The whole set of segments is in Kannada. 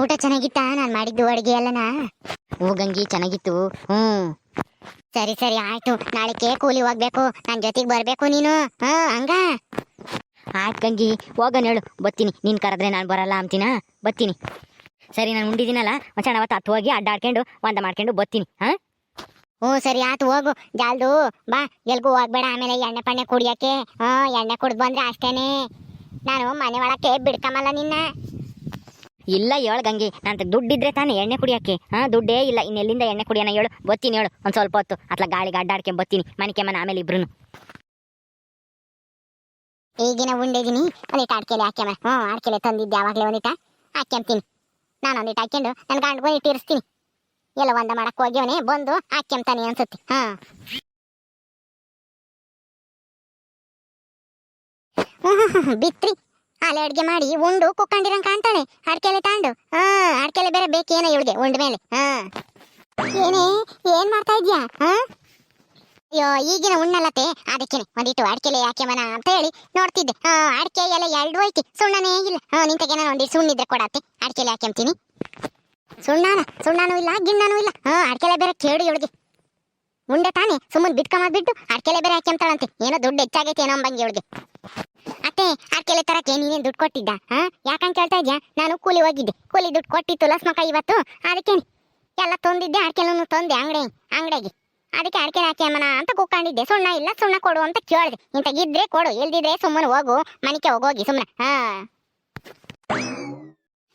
ಊಟ ಚೆನ್ನಾಗಿತ್ತ? ನಾನು ಮಾಡಿದ್ದು ಅಡುಗೆ ಅಲ್ಲನಾ? ಓ ಗಂಗಿ, ಚೆನ್ನಾಗಿತ್ತು. ಹ್ಮ್ ಸರಿ ಸರಿ, ಆಯ್ತು. ನಾಳೆ ಕೇಕ್ ಕೂಲಿ ಹೋಗ್ಬೇಕು. ನನ್ನ ಜೊತೆಗೆ ಬರ್ಬೇಕು ನೀನು. ಹಾ, ಹಂಗ? ಆಯ್ತು, ಗಂಗಿ. ಹೋಗನ್ ಹೇಳು. ಬತ್ತೀನಿ ನೀನ್ ಕರೆದ್ರೆ ನಾನು ಬರಲ್ಲ ಅಂತೀನ? ಬತ್ತೀನಿ ಸರಿ, ನಾನು ಉಂಡಿದ್ದೀನಲ್ಲ? ಮಚಾಣ ಅವತ್ತು ಹತ್ತು ಹೋಗಿ ಅಡ್ಡಾಡ್ಕೊಂಡು ಒಂದ ಮಾಡ್ಕೊಂಡು ಬತ್ತೀನಿ ಹ? ಹ್ಞೂ, ಸರಿ, ಆಯ್ತು, ಹೋಗು. ಜಾಲ್ದು. ಬಾ, ಎಲ್ಗೂ ಹೋಗ್ಬೇಡ. ಆಮೇಲೆ ಎಣ್ಣೆ ಪಣ್ಣೆ ಕುಡಿಯೋಕೆ ಹಾ, ಎಣ್ಣೆ ಕುಡ್ದು ಬಂದ್ರೆ ಅಷ್ಟೇನೆ. ನಾನು ಮನೆ ಒಳಕ್ಕೆ ಬಿಡ್ಕಮಲ್ಲ ನಿನ್ನ. ಇಲ್ಲ ಹೇಳು ಗಂಗೆ ನಂತ ದುಡ್ಡಿದ್ರೆ ತಾನೇ ಎಣ್ಣೆ ಕುಡಿಯಕ್ಕೆ ಹಾ, ದುಡ್ಡೇ ಇಲ್ಲ ಇನ್ನೆಲ್ಲಿಂದ ಎಣ್ಣೆ ಕುಡಿಯೋಣ ಹೇಳು. ಬತ್ತೀನಿ ಹೇಳು, ಒಂದು ಸ್ವಲ್ಪ ಹೊತ್ತು. ಅತ್ಲ ಗಾಳಿಗೆ ಅಡ್ಡಾಡ್ಕೆ ಬತ್ತೀನಿ ಮನಿಕೆ ಮನೆ ಆಮೇಲೆ ಇಬ್ರು ಈಗಿನ ಉಂಡಿದೀನಿ ಒಂದಿಟ್ಟು ಅಡ್ಕೆಲೆ ಹಾಕ್ಯಮ್ಮ ಹ್ಞೂ, ಅಡ್ಕೆಲೆ ತಂದಿದ್ದೆ ಯಾವಾಗಲೇ ಒಂದಿಟ. ಹಾಕ್ಯಂತೀನಿ. ನಾನು ಒಂದಿಟ್ಟು ಹಾಕ್ಯಂಡು ನನ್ನ ಗಂಡ ಒಂದಿಟ್ಟು ಇರಿಸ್ತೀನಿ ಎಲ್ಲ ಒಂದ ಮಾಡಕ್ ಹೋಗ್ಯವನೇ, ಬಂದು ಹಾಕ್ಯಂತಾನೆ ಅನ್ಸುತ್ತೆ. ಹಾ ಬಿತ್ರಿ. ಅಲ್ಲೇ ಅಡ್ಗೆ ಮಾಡಿ ಉಂಡು ಕುಕ್ಕಂಡಿರಂಗ್ ಕಾಣ್ತಾಳೆ. ಅಡ್ಕೆಲೆ ತಾಂಡು. ಹಾ, ಅಡ್ಕೆಲೆ ಬೇರೆ ಬೇಕೇನ ಇವಳಿಗೆ, ಉಂಡ ಮೇಲೆ. ಹಾ. ಏನೇ, ಏನ್ ಮಾಡ್ತಾ ಇದ್ಯಾ? ಅಯ್ಯೋ, ಈಗಿನ ಉಣ್ಣಲ್ಲತೆ ಅದಕ್ಕೇನೆ, ಒಂದಿಟ್ಟು ಅಡ್ಕೆಲೆ ಯಾಕೆ ಮನ ಅಂತ ಹೇಳಿ ನೋಡ್ತಿದ್ದೆ. ಹಾ, ಅಡ್ಕೆ ಎಲ್ಲ ಎರಡು ಐತಿ ಸುಣ್ಣನೇ ಇಲ್ಲ. ಹಾ, ನಿಂತಗೆ ನಾನು ಒಂದಿಟ್ಟು ಸುಣ್ಣಿದ್ರೆ ಕೊಡತ್ತೆ. ಅಡ್ಕೆಲೆ ಹಾಕ್ಯಂತೀನಿ ಸುಣ್ಣಾನ, ಸುಣ್ಣನೂ ಇಲ್ಲ, ಗಿಣ್ಣನೂ ಇಲ್ಲ. ಹಾ, ಅಡ್ಕೆಲೆ ಬೇರೆ ಕೇಡು ಇವಳಿಗೆ. ಉಂಡೆ ತಾನೆ, ಸುಮ್ಮನೆ ಬಿಟ್ಕೊಂಬದ್ ಬಿಟ್ಟು ಅಡ್ಕೆಲೆ ಬೇರೆ ಹಾಕ್ಯಂತಾಳಂತೆ ಏನೋ ದುಡ್ಡು ಹೆಚ್ಚಾಗೈತೆ ಏನೋ ಅಂಬಂಗೆ ಇವಳಿಗೆ. ಅತ್ತೆ ಅಡ್ಕೆಲೆ ತರಕ್ಕೆ ನೀನೇನು ದುಡ್ಡು ಕೊಟ್ಟಿದ್ದ, ಹಾ? ಯಾಕಂತ ಕೇಳ್ತಾ ಇದ್ಯಾ? ನಾನು ಕೂಲಿ ಹೋಗಿದ್ದೆ. ಕೂಲಿ ದುಡ್ಡು ಕೊಟ್ಟಿತ್ತು ಲಸ್ಮಕ ಇವತ್ತು. ಅದಕ್ಕೆ ಎಲ್ಲ ತಂದಿದ್ದೆ ಅಡ್ಕೆಲೂ ತಂದೆ, ಅಂಗಡಿ ಅಂಗಡಿಗೆ. ಅದಕ್ಕೆ ಅಡಿಕೆ ಹಾಕ್ಯಮ್ಮನ ಅಂತ ಕೂಕೊಂಡಿದ್ದೆ. ಸುಣ್ಣ ಇಲ್ಲ, ಸುಣ್ಣ ಕೊಡು ಅಂತ ಕೇಳಿದೆ. ಇಂತ ಇದ್ರೆ ಕೊಡು, ಇಲ್ದಿದ್ರೆ ಸುಮ್ಮನೆ ಹೋಗು. ಮನೆಗೆ ಹೋಗೋಗಿ ಸುಮ್ಮನೆ ಹಾ.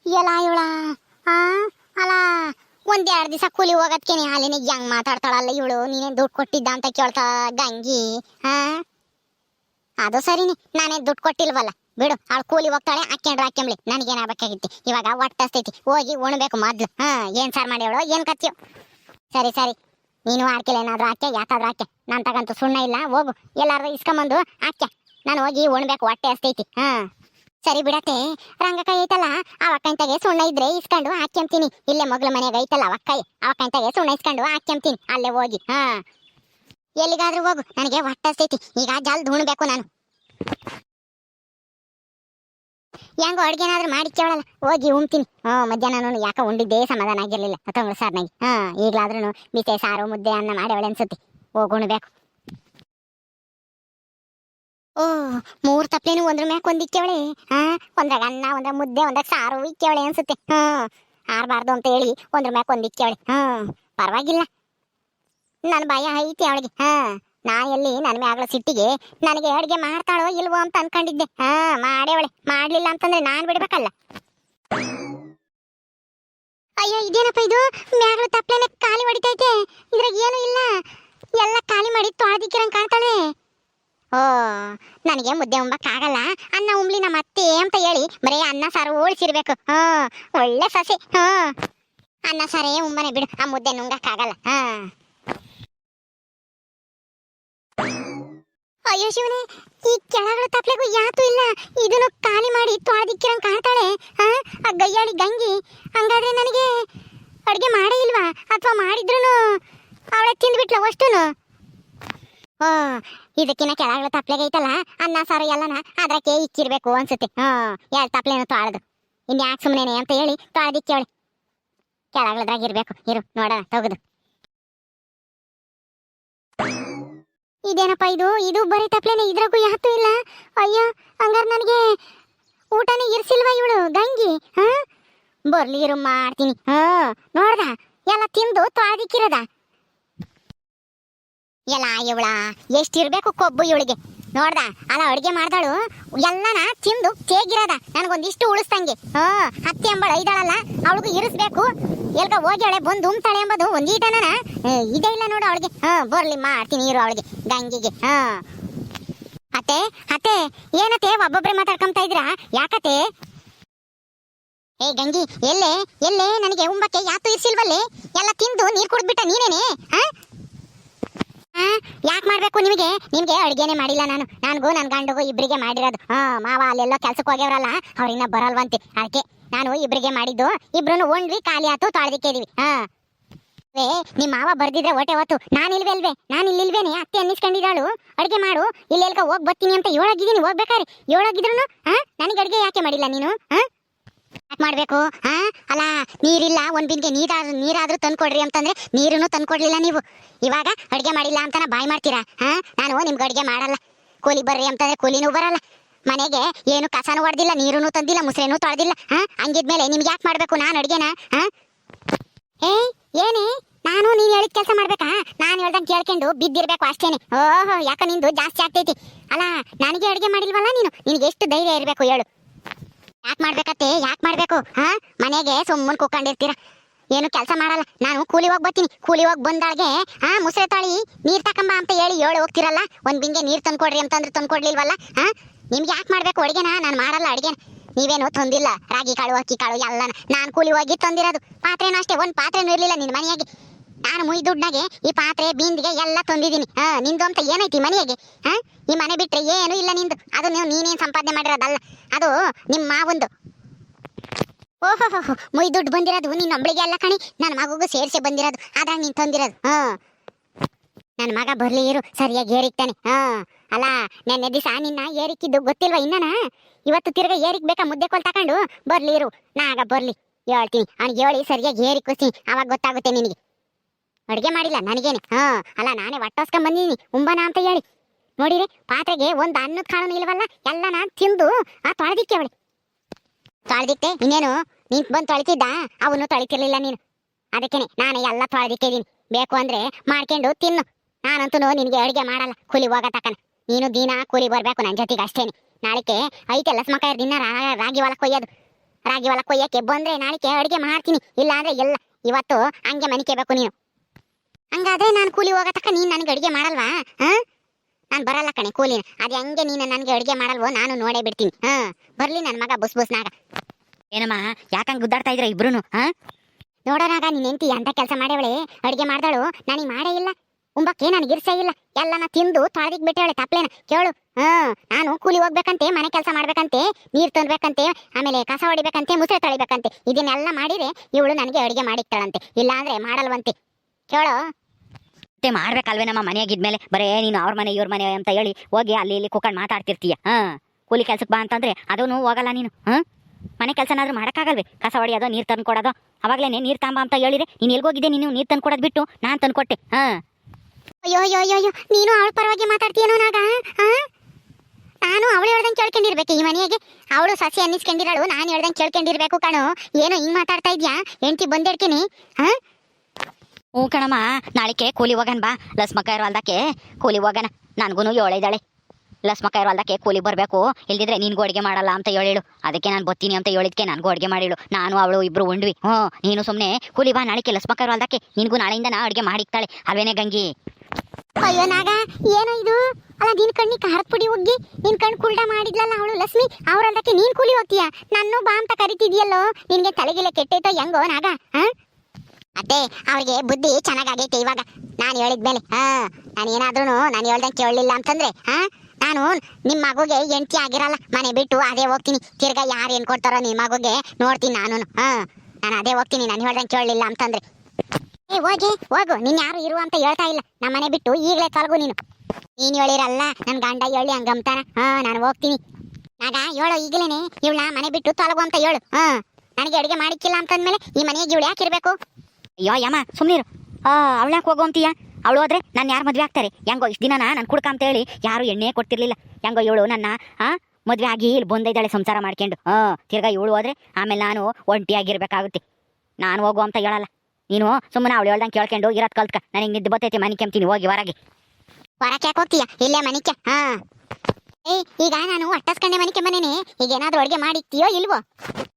ಎಲ್ಲ ಇವಳ ಹಾ ಅಲ್ಲ ಒಂದ್ ಎರಡು ದಿವಸ ಕೂಲಿ ಹೋಗೋದ್ಕೇನೆ ಅಲ್ಲಿನ ಹೆಂಗ್ ಮಾತಾಡ್ತಾಳಲ್ಲ ಇವಳು? ನೀನೇನ್ ದುಡ್ಡು ಕೊಟ್ಟಿದ್ದ ಅಂತ ಕೇಳ್ತಾ ಗಂಗಿ ಹಾ? ಅದು ಸರಿನಿ, ನಾನೇ ದುಡ್ಡು ಕೊಟ್ಟಿಲ್ವಲ್ಲ. ಬಿಡು, ಅವಳು ಕೂಲಿ ಹೋಗ್ತಾಳೆ ಹಾಕ್ಯಂಡ್ರೆ ಹಾಕ್ಯಂಬ್ಲಿ ನನಗೇನಾಗಬೇಕಾಗಿತ್ತು? ಇವಾಗ ಹೊಟ್ಟಸ್ತೈತಿ ಹೋಗಿ ಉಣ್ಬೇಕು ಮೊದ್ಲು. ಹಾ, ಏನ್ ಸಾರ್ ಮಾಡಿ ಏನು ಕತ್ತೀವ್ ಸರಿ ಸರಿ. ನೀನು ಆಡ್ಕೆಲೆ ಏನಾದರೂ ಹಾಕ್ಯ, ಯಾಕಾದ್ರೂ ಹಾಕ್ಯ. ನಾನ್ ತಗಂತು ಸುಣ್ಣ ಇಲ್ಲ. ಹೋಗು. ಎಲ್ಲಾರು ಇಸ್ಕೊಂಬಂದು ಹಾಕ್ಯ. ನಾನು ಹೋಗಿ ಉಣ್ಬೇಕು, ಹೊಟ್ಟೆ ಅಸ್ತೈತಿ ಹಾ. ಸರಿ ಬಿಡತ್ತೆ. ರಂಗಕ್ಕ ಐತಲ್ಲ ಆ ಅಕ್ಕಂತಾಗೆ ಸುಣ್ಣ ಇದ್ರೆ ಇಸ್ಕೊಂಡು ಹಾಕ್ಯಂತೀನಿ ಇಲ್ಲೇ ಮೊಗ್ಲ ಮನೆಗೆ ಐತಲ್ಲ ಅವಕ್ಕೈ ಅವಕ್ಕಂತಾಗೆ ಸುಣ್ಣ ಇಸ್ಕೊಂಡು ಹಾಕ್ಯಂತೀನಿ ಅಲ್ಲೇ ಹೋಗಿ. ಹಾ. ಎಲ್ಲಿಗಾದ್ರೂ ಹೋಗು. ನನಗೆ ಹೊಟ್ಟೆ ಅಸ್ತೈತಿ ಈಗ ಜಲ್ದ್ ಉಣ್ಬೇಕು ನಾನು. ಹೆಂಗೋ ಅಡುಗೆ ಏನಾದರೂ ಮಾಡಿ ಕೇಳಲ್ಲ. ಹೋಗಿ ಉಣ್ತೀನಿ. ಹ್ಞೂ ಮಧ್ಯಾಹ್ನ ಯಾಕೆ ಉಂಡಿದ್ದೇ ಸಮಾಧಾನ ಆಗಿರ್ಲಿಲ್ಲ. ತಂಗಳು ಸಾರ್ನಾಗಿ ಹಾಂ ಈಗಲಾದ್ರೂ ಮಿತೆ ಸಾರು, ಮುದ್ದೆ, ಅನ್ನ ಮಾಡಿ ಅನ್ಸುತ್ತೆ. ಹೋಗಿ ಓ, ಮೂರ್ ತಪ್ಲೇನು ಒಂದ್ರ ಮ್ಯಾಕ್ ಒಂದ್ ಇಕ್ಕವಳೆ? ಹಾ, ಒಂದ್ರಾಗ ಅನ್ನ, ಒಂದ್ರಾಗ ಮುದ್ದೆ, ಒಂದ್ರಾಗ ಸಾರು ಇಕ್ಕೇವಳೆ ಅನ್ಸುತ್ತೆ. ಹಾ ಆರಬಾರ್ದು ಅಂತ ಹೇಳಿ ಒಂದ್ರ ಮ್ಯಾಕ್ ಒಂದ್ ಇಕ್ಕವಳೆ. ಪರವಾಗಿಲ್ಲ. ನನ್ನ ಭಯ ಐತಿ ಅವಳಿಗೆ. ಹಾ. ನಾ ಎಲ್ಲಿ ನನ್ನ ಮ್ಯಾಗಳ ಸಿಟ್ಟಿಗೆ ನನಗೆ ಅಡುಗೆ ಮಾಡ್ತಾಳೋ ಇಲ್ವೋ ಅಂತ ಅನ್ಕೊಂಡಿದ್ದೆ. ಹಾ ಮಾಡೇವಳೆ ಮಾಡ್ಲಿಲ್ಲ ಅಂತಂದ್ರೆ ನಾನ್ ಬಿಡ್ಬೇಕಲ್ಲ. ಅಯ್ಯೋ, ಇದೇನಪ್ಪ ಇದು? ಮ್ಯಾಗಳ ತಪ್ಪಲೇನೆ ಖಾಲಿ ಹೊಡಿತೈತೆ. ಇದ್ರಾಗ ಏನೂ ಇಲ್ಲ. ಎಲ್ಲ ಖಾಲಿ ಮಾಡಿ ತೊಳೆದಿಕ್ಕಿರಂಗ್ ಕಾಣ್ತಾಳೆ. ಓ, ನನಗೆ ಮುದ್ದೆ ಉಂಬಕ್ಕಾಗಲ್ಲ ಅನ್ನ ಉಂಬ್ಲಿ ನಮ್ಮ ಅತ್ತೆ ಅಂತ ಹೇಳಿ ಬರೀ ಅನ್ನ ಸಾರು ಓಡಿಸಿರ್ಬೇಕು ಹಾ, ಒಳ್ಳೆ ಸಸಿ. ಹಾ. ಅನ್ನ ಸಾರೇ ಉಂಬನೆ ಬಿಡು. ಆ ಮುದ್ದೆ ನುಂಗಕ್ಕಾಗಲ್ಲ ಹಾ. ಅಯ್ಯೋ ಶಿವನೇ ಈ ಕೆಳಗಳ ತಪ್ಲೆಗೂ ಯಾತು ಇಲ್ಲ. ಇದನ್ನು ಖಾಲಿ ಮಾಡಿ ತೊಳೆದಿಕ್ಕಿರಂಗೆ ಕಾಣ್ತಾಳೆ. ಆ ಗಯ್ಯಾಳಿ ಗಂಗಿ, ಹಂಗಾದ್ರೆ ನನಗೆ ಅಡುಗೆ ಮಾಡೇ ಇಲ್ವಾ? ಅಥವಾ ಮಾಡಿದ್ರು ಅವಳೆ ತಿಂದ್ಬಿಟ್ಲ ಅಷ್ಟುನು? ಓ ಇದಕ್ಕಿನ್ನ ಕೆಳಗಳ ತಪ್ಲೆಗೆ ಐತಲ್ಲ, ಅನ್ನ, ಸಾರು, ಎಲ್ಲನ ಅದಕ್ಕೆ ಇಕ್ಕಿರ್ಬೇಕು ಅನ್ಸುತ್ತೆ. ಹಾ ಎರಡು ತಪ್ಲೆನ ತೊಳೆದು. ಇನ್ಯಾಕೆ ಸುಮ್ಮನೆ ಅಂತ ಹೇಳಿ ತೊಳೆದಿಕ್ಕೇಳಿ ಕೆಳಗಳದ್ರಾಗಿರ್ಬೇಕು ಇರು, ನೋಡೋಣ ತೆಗೆದು ಇದೇನಪ್ಪ ಇದು? ಇದು ಬರೀ ತಪ್ಲೇನೆ ಇದ್ರಾಗೂ ಯಾತು ಇಲ್ಲ. ಅಯ್ಯೋ, ಹಂಗಾರ ನನಗೆ ಊಟನೇ ಇರ್ಸಿಲ್ವಾ ಇವಳು, ಗಂಗಿ? ಹಾ? ಬರ್ಲಿ ಇರು, ಮಾಡ್ತೀನಿ. ಹಾ, ನೋಡ್ದ? ಎಲ್ಲ ತಿಂದು ತೊಳೆದಿಕ್ಕಿರದ? ಎಲ್ಲ ಇವಳ, ಎಷ್ಟಿರ್ಬೇಕು ಕೊಬ್ಬು ಇವಳಿಗೆ. ನೋಡ್ದ? ಅಲ್ಲ, ಅಡುಗೆ ಮಾಡ್ದಾಳು. ಎಲ್ಲನ ತಿಂದು ತೇಗಿರದ. ನನಗೊಂದಿಷ್ಟು ಉಳಿಸ್ತಂಗೆ ಹಾ ಹತ್ತಿ ಎಂಬಳು ಐದಾಳಲ್ಲ, ಅವಳಿಗೂ ಇರಿಸ್ಬೇಕು. ಎಲ್ಗ ಹೋಗ್ಯಾಳೆ ಬಂದು ಉಮ್ತಾಳೆ ಎಂಬುದು ಒಂದೀಟನ ಇದೇ ಇಲ್ಲ ನೋಡು ಅವಳಿಗೆ. ಹಾ, ಬರ್ಲಿ, ಮಾಡ್ತೀನಿ, ಇರು ಅವಳಿಗೆ, ಗಂಗಿಗೆ. ಹಾ. ಅತ್ತೆ ಅತ್ತೆ, ಏನತ್ತೆ, ಒಬ್ಬೊಬ್ರೆ ಮಾತಾಡ್ಕೊಂತ ಇದ್ರಾ ಯಾಕತ್ತೆ? ಏ, ಗಂಗಿ, ಎಲ್ಲೇ ಎಲ್ಲೇ ನನಗೆ ಉಂಬಕ್ಕೆ ಯಾತು ಇರ್ಸಿಲ್ವಲ್ಲೇ? ಎಲ್ಲ ತಿಂದು ನೀರ್ ಕುಡ್ದ್ಬಿಟ್ಟ ನೀನೇನೆ? ಹಾ? ಯಾಕೆ ಮಾಡ್ಬೇಕು ನಿಮಗೆ? ನಿಮ್ಗೆ ಅಡ್ಗೆನೆ ಮಾಡಿಲ್ಲ ನಾನು. ನನಗೂ ನನ್ನ ಗಂಡಗೂ ಇಬ್ರಿಗೆ ಮಾಡಿರೋದು. ಹಾ, ಮಾವ ಅಲ್ಲೆಲ್ಲ ಕೆಲ್ಸಕ್ಕೆ ಹೋಗ್ಯವ್ರಲ್ಲ ಅವ್ರಿನ್ನ ಬರಲ್ವಂತೆ. ಅದಕ್ಕೆ ನಾನು ಇಬ್ರಿಗೆ ಮಾಡಿದ್ದು ಇಬ್ರು ಒಂದ್ವಿ ಖಾಲಿ ಆತು ತೊಳೆದಿಕ್ಕಿದೀವಿ ಹಾ. ಏ ನಿಮ್ಮ ಮಾವ ಬರ್ದಿದ್ರೆ ಹೊಟ್ಟೆ ಹೊತ್ತು, ನಾನು ಇಲ್ವೇ ನಾನು ಇಲ್ಲಿಲ್ವೇನೆ ಅತ್ತೆ ಅನ್ನಿಸ್ಕೊಂಡಿದ್ದಾಳು. ಅಡ್ಗೆ ಮಾಡು. ಇಲ್ಲೆಲ್ಕ ಹೋಗ್ ಬರ್ತೀನಿ ಅಂತ ಏಳಾಗಿದ್ದೀನಿ ಹೋಗ್ಬೇಕಾರೆ ಏಳಾಗಿದ್ರು ಹಾ? ನನಗೆ ಅಡುಗೆ ಯಾಕೆ ಮಾಡಿಲ್ಲ ನೀನು? ಹಾ? ಯಾಕೆ ಮಾಡ್ಬೇಕು? ಹಾ? ಅಲ್ಲ, ನೀರಿಲ್ಲ, ಒಂದ್ ಬಿಂದಿಗೆ ನೀರಾದ್ರು, ನೀರಾದ್ರೂ ತಂದ್ಕೊಡ್ರಿ ಅಂತಂದ್ರೆ ನೀರನ್ನು ತಂದ್ಕೊಡ್ಲಿಲ್ಲ ನೀವು. ಇವಾಗ ಅಡ್ಗೆ ಮಾಡಿಲ್ಲ ಅಂತಾನ ಬಾಯ್ ಮಾಡ್ತೀರಾ? ಹಾ? ನಾನು ನಿಮ್ಗೆ ಅಡ್ಗೆ ಮಾಡಲ್ಲ. ಕೂಲಿ ಬರ್ರಿ ಅಂತಂದ್ರೆ ಕೂಲಿನೂ ಬರಲ್ಲ. ಮನೆಗೆ ಏನು ಕಸನೂ ಹೊಡೆದಿಲ್ಲ ನೀರು ತಂದಿಲ್ಲ, ಮುಸ್ರೇನೂ ತೊಳೆದಿಲ್ಲ, ಹಾ? ಹಂಗಿದ್ಮೇಲೆ ನಿಮ್ಗೆ ಯಾಕೆ ಮಾಡ್ಬೇಕು ನಾನು ಅಡುಗೆನ, ಹಾ? ಏ ಏನೇ? ನಾನು ನೀನ್ ಹೇಳಿದ ಕೆಲಸ ಮಾಡ್ಬೇಕಾ? ನಾನು ಹೇಳ್ದಂಗೆ ಕೇಳ್ಕೊಂಡು ಬಿದ್ದಿರ್ಬೇಕು ಅಷ್ಟೇನೆ. ಓಹೋ, ಯಾಕ ನಿಂದು ಜಾಸ್ತಿ ಆಗ್ತೈತಿ. ಅಲ್ಲ, ನನಗೆ ಅಡ್ಗೆ ಮಾಡಿಲ್ವಲ್ಲ ನೀನು? ನಿನಗೆ ಎಷ್ಟು ಧೈರ್ಯ ಇರಬೇಕು ಹೇಳು. ಯಾಕೆ ಮಾಡ್ಬೇಕತ್ತೆ? ಯಾಕೆ ಮಾಡ್ಬೇಕು, ಹಾ? ಮನೆಗೆ ಸುಮ್ಮನೆ ಕೂಕೊಂಡಿರ್ತೀರ ಏನು ಕೆಲಸ ಮಾಡಲ್ಲ. ನಾನು ಕೂಲಿ ಹೋಗಿ ಬರ್ತೀನಿ. ಕೂಲಿ ಹೋಗಿ ಬಂದಾಗೆ ಹಾ, ಮುಸ್ರೆ ತಾಳಿ, ನೀರ್ ತಕಂಬ ಅಂತ ಹೇಳಿ ಹೇಳು ಹೋಗ್ತಿರಲ್ಲ? ಒಂದ್ ಬಿಂಗೆ ನೀರ್ ತಂದ್ಕೊಡ್ರಿ ಅಂತಂದ್ರೆ ತಂದ್ಕೊಡ್ಲಿಲ್ವಲ್ಲ, ಹಾ? ನಿಮ್ಗೆ ಯಾಕೆ ಮಾಡ್ಬೇಕು ಅಡುಗೆನ? ನಾನು ಮಾಡಲ್ಲ ಅಡ್ಗೆನ. ನೀವೇನು ತಂದಿಲ್ಲ? ರಾಗಿ ಕಾಳು, ಅಕ್ಕಿ ಕಾಳು, ಎಲ್ಲ ನಾನು ಕೂಲಿ ಹೋಗಿ ತಂದಿರೋದು. ಪಾತ್ರೆನೂ ಅಷ್ಟೇ, ಒಂದು ಪಾತ್ರೆನೂ ಇರಲಿಲ್ಲ ನಿನ್ನ ಮನೆಯಾಗೆ. ನಾನು ಮುಯ್ ದುಡ್ನಾಗೆ ಈ ಪಾತ್ರೆ, ಬೀಂದಿಗೆ ಎಲ್ಲ ತಂದಿದ್ದೀನಿ. ಹಾ, ನಿಂದು ಅಂತ ಏನೈತಿ ಮನೆಯಾಗೆ? ಹಾ? ಈ ಮನೆ ಬಿಟ್ಟರೆ ಏನು ಇಲ್ಲ ನಿಂದು. ಅದು ನೀವು ನೀನೇನು ಸಂಪಾದನೆ ಮಾಡಿರೋದಲ್ಲ. ಅದು ನಿಮ್ಮ ಮಾವಂದು. ಓಹೋ ಮುಯ್ ದುಡ್ಡು ಬಂದಿರೋದು ನಿನ್ನ ಅಂಬಳಿಗೆ ಅಲ್ಲ ಕಣಿ. ನನ್ನ ಮಗುಗೂ ಸೇರಿಸಿ ಬಂದಿರೋದು. ಆದ್ರೆ ನೀನು ತಂದಿರೋದು. ಹಾ. ನನ್ನ ಮಗ ಬರ್ಲಿ ಇರು, ಸರಿಯಾಗಿ ಏರಿಕ್ತಾನೆ ಹಾ, ಅಲ್ಲ, ನೆನ್ನೆ ದಿವಸ ನಿನ್ನ ಏರಿಕ್ಕಿದ್ದು ಗೊತ್ತಿಲ್ವಾ ಇನ್ನನ? ಇವತ್ತು ತಿರ್ಗ ಏರಿಕ್ ಬೇಕಾ ಮುದ್ದೆ ಕೊಲ್ ತಕೊಂಡು? ಬರ್ಲಿ ಇರು ಆಗ ಬರ್ಲಿ. ಹೇಳ್ತೀನಿ, ಅವ್ನಿಗೆ ಹೇಳಿ ಸರಿಯಾಗಿ ಏರಿ ಕೂಸಿ ಅವಾಗ ಗೊತ್ತಾಗುತ್ತೆ ನಿನಗೆ. ಅಡುಗೆ ಮಾಡಿಲ್ಲ ನನಗೇನೆ. ಹಾ, ಅಲ್ಲ, ನಾನೇ ಒಟ್ಟೋಸ್ಕೊಂಡ್ ಬಂದಿದ್ದೀನಿ, ಉಂಬನ ಅಂತ ಹೇಳಿ. ನೋಡಿರಿ, ಪಾತ್ರೆಗೆ ಒಂದು ಅನ್ನದ ಕಾಳು ಇಲ್ವಲ್ಲ ಎಲ್ಲ ನಾನು ತಿಂದು, ಆ ತೊಳೆದಿಕ್ಕೆ ಅವಳಿ. ತೊಳೆದಿಕ್ಕೆ ಇನ್ನೇನು, ನೀನ್ ಬಂದು ತೊಳಿತಿದ್ದ? ಅವನು ತೊಳಿತಿರ್ಲಿಲ್ಲ ನೀನು. ಅದಕ್ಕೇನೆ, ನಾನು ಎಲ್ಲ ತೊಳೆದಿಕ್ಕಿದ್ದೀನಿ ಬೇಕು ಅಂದ್ರೆ ಮಾಡ್ಕೊಂಡು ತಿನ್ನು. ನಾನಂತೂ ನಿನಗೆ ಅಡುಗೆ ಮಾಡಲ್ಲ. ಕೂಲಿ ಹೋಗತಕ್ಕನ ನೀನು ದಿನ ಕೂಲಿ ಬರಬೇಕು ನನ್ನ ಜೊತೆಗೆ ಅಷ್ಟೇನೆ. ನಾಳಿಕೆ ಐತೆ ಲಸ್ಮಕಾಯ ದಿನ ರಾಗಿ ಹೊಲ ಕೊಯ್ಯೋದು. ರಾಗಿ ಹೊಲ ಕೊಯ್ಯಕ್ಕೆ ಬಂದ್ರೆ ನಾಳಿಕೆ ಅಡುಗೆ ಮಾಡ್ತೀನಿ. ಇಲ್ಲ. ಅಂದ್ರೆ ಎಲ್ಲ ಇವತ್ತು ಹಂಗೆ ಮನಿಕೇಬೇಕು ನೀನು. ಹಂಗಾದ್ರೆ ನಾನು ಕೂಲಿ ಹೋಗತಕ್ಕ ನೀನು ನನಗೆ ಅಡುಗೆ ಮಾಡಲ್ವಾ? ಹಾ? ನಾನು ಬರಲ್ಲ ಕಣೆ ಕೂಲಿನ. ಅದು ಹೆಂಗೆ ನೀನು ನನಗೆ ಅಡುಗೆ ಮಾಡಲ್ವೋ ನಾನು ನೋಡೇ ಬಿಡ್ತೀನಿ. ಹಾ? ಬರಲಿ ನನ್ನ ಮಗ ಬುಸ್ ಬುಸ್ನಾಗ. ಏನಮ್ಮ ಯಾಕಂಗ್ ಗುದ್ದಾಡ್ತಾ ಇದ್ರ ಇಬ್ರುನು ಹಾ? ನೋಡೋನಾಗ ನೀನು ಎಂತಿ ಅಂತ ಕೆಲಸ ಮಾಡೇವಳೆ ಅಡುಗೆ ಮಾಡ್ದಾಳು? ನನಗೆ ಮಾಡೇ ಇಲ್ಲ. ಉಂಬಕ್ಕೆ ನನಗೆ ಇರ್ಸೇ ಇಲ್ಲ. ಎಲ್ಲನ ತಿಂದು ತೊಳೆದಿಕ್ ಬಿಟ್ಟವಳೆ ತಪ್ಲೇನ. ಕೇಳು. ಹಾ, ನಾನು ಕೂಲಿ ಹೋಗ್ಬೇಕಂತೆ, ಮನೆ ಕೆಲಸ ಮಾಡ್ಬೇಕಂತೆ, ನೀರು ತಂದ್ಬೇಕಂತೆ, ಆಮೇಲೆ ಕಸ ಹೊಡಿಬೇಕಂತೆ, ಮುಸ್ರೆ ತೊಳಿಬೇಕಂತೆ. ಇದನ್ನೆಲ್ಲ ಮಾಡಿದ್ರೆ ಇವಳು ನನಗೆ ಅಡುಗೆ ಮಾಡಿಕ್ತಾಳಂತೆ. ಇಲ್ಲಾಂದ್ರೆ ಮಾಡಲ್ವಂತೆ. ಕೇಳು. ಮತ್ತೆ ಮಾಡ್ಬೇಕಲ್ವೇ ನಮ್ಮ ಮನೆಯಾಗಿದ್ಮೇಲೆ ಬರೇ ನೀನು ಅವ್ರ ಮನೆ, ಇವ್ರ ಮನೆ ಅಂತ ಹೇಳಿ ಹೋಗಿ ಅಲ್ಲಿ ಇಲ್ಲಿ ಕುಕ್ಕಂಡು ಮಾತಾಡ್ತಿರ್ತೀಯ. ಹಾ, ಕೂಲಿ ಕೆಲ್ಸಕ್ಕೆ ಬಾ ಅಂತಂದ್ರೆ ಅದೂ ಹೋಗಲ್ಲ ನೀನು. ಹಾಂ, ಮನೆ ಕೆಲಸನಾದ್ರೂ ಮಾಡೋಕ್ಕಾಗಲ್ವೇ? ಕಸ ಹೊಡಿಯೋದು, ನೀರು ತಂದು ಕೊಡೋದು ಅವಾಗಲೇ ನೀರು ತಾಂಬ ಅಂತ ಹೇಳಿದ್ರೆ ನೀನು ಎಲ್ಗೋಗಿದ್ದೆ, ನೀನು ನೀರು ತಂದು ಕೊಡೋದು ಬಿಟ್ಟು ನಾನು ತಂದು ಕೊಟ್ಟೆ ಹಾ. ಅಯ್ಯೋ ಅಯ್ಯೋ ಅಯ್ಯೋ ಅಯ್ಯೋ, ನೀನು ಅವಳ ಪರವಾಗಿ ಮಾತಾಡ್ತೀಯನೋ ನಾಗ ನಾನು ಅವಳು ಹೇಳ್ದಂಗೆ ಕೇಳ್ಕೊಂಡಿರ್ಬೇಕು, ಈ ಮನೆಯಾಗೆ ಅವಳು ಸಸಿ ಅನ್ನಿಸ್ಕೊಂಡಿರಳು, ನಾನು ಹೇಳ್ದಂಗೆ ಕೇಳ್ಕೊಂಡಿರ್ಬೇಕು ಕಣು. ಏನೋ ಹಿಂಗೆ ಮಾತಾಡ್ತಾ ಇದ್ಯಾ? ಹೆಂಡತಿ ಬಂದಿರ್ತೀನಿ ಹಾ ಹ್ಞೂ ಕಣಮ್ಮ, ನಾಳಿಕೆ ಕೂಲಿ ಹೋಗನ್ ಬಾ. ಲಸ್ಮಕ್ಕ ಅಲ್ದಕ್ಕೆ ಕೂಲಿ ಹೋಗನ. ನನಗೂ ಹೇಳಿದಾಳೆ ಲಸ್ಮಕ್ಕ ಇರೋಲ್ದಕ್ಕೆ ಕೂಲಿ ಬರಬೇಕು? ಇಲ್ದಿದ್ರೆ ನಿನ್ಗೂ ಅಡುಗೆ ಮಾಡಲ್ಲ ಅಂತ ಹೇಳಿಳು. ಅದಕ್ಕೆ ನಾನು ಬತ್ತೀನಿ ಅಂತ ಹೇಳಿದ್ಕೆ ನನಗೂ ಅಡುಗೆ ಮಾಡಿಳು. ನಾನು, ಅವಳು ಇಬ್ರು ಉಂಡ್ವಿ. ಹ್ಞೂ, ನೀನು ಸುಮ್ಮನೆ ಕೂಲಿ ಬಾ ನಾಳಿಕೆ ಲಸ್ಮಕ್ಕ ಇರೋಲ್ದಕ್ಕೆ ನಿನ್ಗೂ ನಾಳೆಯಿಂದ ನಾ ಅಡುಗೆ ಮಾಡಿಕ್ತಾಳೆ. ಅಲ್ವೇನೆ ಗಂಗಿ? ಅಯ್ಯೋ ನಾಗ, ಏನೋ ಇದು? ಅಲ್ಲ, ನಿನ್ ಕಣ್ಣಿಗೆ ಖಾರದ ಪುಡಿ ನಿನ್ ಕಣ್ ಕುಲ್ಡ ಮಾಡಿದ್ಲಲ್ಲ ಅವಳು ಲಕ್ಷ್ಮಿ ಅವ್ರಲ್ದಕ್ಕೆ ನೀನ್ ಕೂಲಿ ಹೋಗ್ತೀಯ? ನನ್ನೂ ಬಾ ಅಂತ ಕರಿತಿದ್ಯಲ್ಲೋ? ನಿನ್ಗೆ ತಲೆಗಿಲೆ ಕೆಟ್ಟೈತೋ ಹೆಂಗೋ ನಾಗ, ಹಾ? ಅತ್ತೆ, ಅವ್ರಿಗೆ ಬುದ್ಧಿ ಚೆನ್ನಾಗಾಗೈತೆ ಇವಾಗ. ನಾನು ಹೇಳಿದ್ಮೇಲೆ, ಹಾ, ನಾನು ಏನಾದ್ರೂ ನಾನು ಹೇಳ್ದಂಗೆ ಕೇಳಲಿಲ್ಲ ಅಂತಂದ್ರೆ, ಹಾ? ನಾನು ನಿಮ್ಮ ಮಗುಗೆ ಎಂಟಿ ಆಗಿರಲ್ಲ, ಮನೆ ಬಿಟ್ಟು ಅದೇ ಹೋಗ್ತೀನಿ. ತಿರ್ಗಾ ಯಾರು ಏನ್ ಕೊಡ್ತಾರೋ ನಿಮ್ಮ ಮಗುಗೆ ನೋಡ್ತೀನಿ ನಾನು. ಹಾಂ, ನಾನು ಅದೇ ಹೋಗ್ತೀನಿ, ನಾನು ಹೇಳ್ದಂಗೆ ಕೇಳಲಿಲ್ಲ ಅಂತಂದ್ರೆ. ಏ, ಹೋಗಿ, ಹೋಗು, ನೀನು ಯಾರು ಇರು ಅಂತ ಹೇಳ್ತಾ ಇಲ್ಲ. ನಮ್ಮ ಮನೆ ಬಿಟ್ಟು ಈಗಲೇ ತೊಲಗು ನೀನು. ನೀನ್ ಹೇಳಿರಲ್ಲ, ನನ್ ಗಂಡ ಹೇಳಿ ಹಂಗಂತಾನ ಹಾಂ, ನಾನು ಹೋಗ್ತೀನಿ. ನಾಗ ಹೇಳೋ ಈಗಲೇನೆ ಇವಳ ಮನೆ ಬಿಟ್ಟು ತೊಲಗು ಅಂತ ಹೇಳು. ಹಾಂ, ನನಗೆ ಅಡುಗೆ ಮಾಡಿಕ್ಕಿಲ್ಲ ಅಂತಂದ್ಮೇಲೆ ಈ ಮನೆಗೆ ಇವಳು ಇರಬೇಕು? ಅಯ್ಯೋ, ಯಮ್ಮ ಸುಮ್ಮನಿರು ಅವಳ್ಯಾಕೆ ಹೋಗು ಅಂತೀಯ? ಅವಳು ಹೋದ್ರೆ ನಾನು ಯಾರು ಮದುವೆ ಆಗ್ತಾರೆ? ಹೆಂಗೋ ಇಷ್ಟು ದಿನ ನಾನು ಕುಡ್ಕ ಅಂತ ಹೇಳಿ ಯಾರು ಎಣ್ಣೆ ಕೊಡ್ತಿರ್ಲಿಲ್ಲ ಹೆಂಗೋ ಇವಳು ನನ್ನ, ಆ, ಮದುವೆ ಆಗಿ ಇಲ್ಲಿ ಬಂದಿದ್ದಾಳೆ ಸಂಸಾರ ಮಾಡ್ಕೊಂಡು. ಹಾಂ ತಿರ್ಗಾ ಇವಳು ಹೋದ್ರೆ ಆಮೇಲೆ ನಾನು ಒಂಟಿಯಾಗಿರ್ಬೇಕಾಗುತ್ತೆ. ನಾನು ಹೋಗು ಅಂತ ಹೇಳಲ್ಲ. ನೀನು ಸುಮ್ಮನೆ ಅವಳು ಹೇಳ್ದಂಗೆ ಕೇಳ್ಕೊಂಡು ಇರೋದು ಕಲ್ತ್ಕ. ನನಗೆ ನಿದ್ದೆ ಬತ್ತೈತಿ ಮನೆ ಕೆಮ್ತೀನಿ, ಹೋಗಿ ಹೊರಗೆ. ಹೊರಕ್ಕೆ ಯಾಕೆ ಹೋಗ್ತೀಯ? ಇಲ್ಲೇ ಮನಿಕೆ ಹಾ. ಏಯ್, ಈಗ ನಾನು ಅಟ್ಟಸ್ಕಂಡೆ ಮನಿಕೆ ಮನೇನೆ. ಈಗ ಏನಾದ್ರೂ ಅಡುಗೆ ಮಾಡಿಕ್ತೀಯೋ ಇಲ್ವೋ?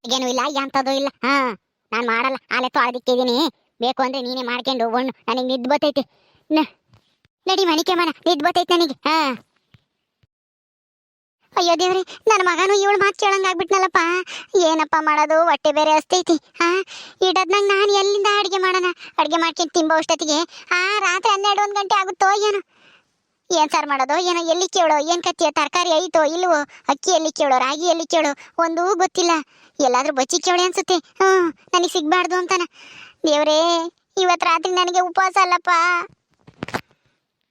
ಈಗೇನು ಇಲ್ಲ ಎಂಥದ್ದು ಇಲ್ಲ. ಹಾ. ನಾನು ಮಾಡಲ್ಲ. ಆಲೆತ್ತು ಅಳದಿಕ್ಕಿದ್ದೀನಿ ಬೇಕು ಅಂದ್ರೆ ನೀನೇ ಮಾಡ್ಕೊಂಡು ಒಣ್ಣು ನನಗೆ ನಿದ್ದು ಬರ್ತೈತೆ ನ- ನಡಿ ಮಣಿಕೆ ಮನ ಬರ್ತೈತೆ ನನಗೆ, ಹಾ. ಅಯ್ಯೋ ದೇವ್ರಿ ನನ್ನ ಮಗನು ಇವಳು ಮಾತು ಕೇಳಂಗಾಗ್ಬಿಟ್ನಲ್ಲಪ್ಪ ಏನಪ್ಪ ಮಾಡೋದು, ಹೊಟ್ಟೆ ಬೇರೆ ಅಸ್ತೈತಿ ಹಾ. ಇಡದ್ನಾಗ ನಾನು ಎಲ್ಲಿಂದ ಅಡುಗೆ ಮಾಡೋಣ? ಅಡುಗೆ ಮಾಡ್ಕೊಂಡು ತಿಂಬೋ ಅಷ್ಟೊತ್ತಿಗೆ, ಆ, ರಾತ್ರಿ ಹನ್ನೆರಡು, ಒಂದು ಗಂಟೆ ಆಗುತ್ತೋ ಏನೋ. ಏನು ಸಾರ್ ಮಾಡೋದು, ಏನೋ ಎಲ್ಲಿ ಕೇಳೋ, ಏನು ಕತ್ತಿಯೋ, ತರಕಾರಿ ಐತೋ, ಇಲ್ವೋ, ಅಕ್ಕಿ ಎಲ್ಲಿ ಕೇಳೋ, ರಾಗಿ ಎಲ್ಲಿ ಕೇಳೋ, ಒಂದೂ ಗೊತ್ತಿಲ್ಲ. ಎಲ್ಲಾದರೂ ಬಚ್ಚಿ ಕೇಳಿ ಅನ್ಸುತ್ತೆ, ಹ್ಮ್, ನನಗೆ ಸಿಗಬಾರ್ದು ಅಂತಾನ. ದೇವ್ರೇ, ಇವತ್ ರಾತ್ರಿ ನನಗೆ ಉಪವಾಸ ಅಲ್ಲಪ್ಪ.